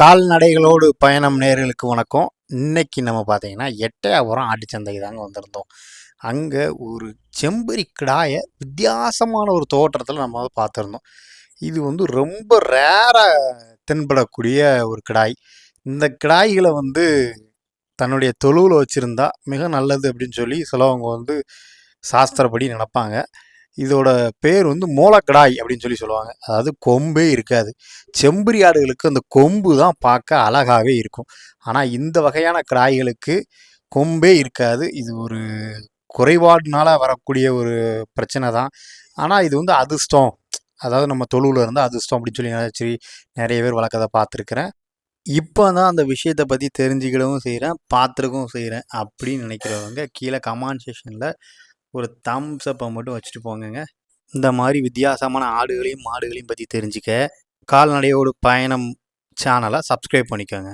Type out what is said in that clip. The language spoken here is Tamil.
கால்நடைகளோடு பயணம் நேர்களுக்கு வணக்கம். இன்னைக்கு நம்ம பார்த்தீங்கன்னா எட்டையாபுரம் ஆட்டுச்சந்தைக்கு தாங்க வந்திருந்தோம். அங்கே ஒரு செம்பரி கிடாயை வித்தியாசமான ஒரு தோற்றத்தில் நம்ம வந்து பார்த்துருந்தோம். இது வந்து ரொம்ப ரேராக தென்படக்கூடிய ஒரு கிடாய். இந்த கிடாய்களை வந்து தன்னுடைய தொழுவில் வச்சுருந்தா மிக நல்லது அப்படின்னு சொல்லி சிலவங்க வந்து சாஸ்திரப்படி நினப்பாங்க. இதோட பேர் வந்து மூலக்கடாய் அப்படின்னு சொல்லி சொல்லுவாங்க. அதாவது கொம்பே இருக்காது. செம்பரி ஆடுகளுக்கு அந்த கொம்பு தான் பார்க்க அழகாகவே இருக்கும். ஆனால் இந்த வகையான கிடாய்களுக்கு கொம்பே இருக்காது. இது ஒரு குறைபாடுனால வரக்கூடிய ஒரு பிரச்சனை தான். ஆனால் இது வந்து அதிர்ஷ்டம். அதாவது நம்ம தொழுவில் இருந்து அதிர்ஷ்டம் அப்படின்னு சொல்லி நினச்சி நிறைய பேர் வழக்கத்தை பார்த்துருக்குறேன். இப்போ தான் அந்த விஷயத்தை பற்றி தெரிஞ்சுக்கிடவும் செய்கிறேன் பார்த்துருக்கவும் செய்கிறேன் அப்படின்னு நினைக்கிறவங்க கீழே கமெண்ட் ஒரு தம்ஸ் அப்பை மட்டும் வச்சுட்டு போங்கங்க. இந்த மாதிரி வித்தியாசமான ஆடுகளையும் மாடுகளையும் பற்றி தெரிஞ்சுக்க கால்நடையோடு பயணம் சேனலை சப்ஸ்கிரைப் பண்ணிக்கோங்க.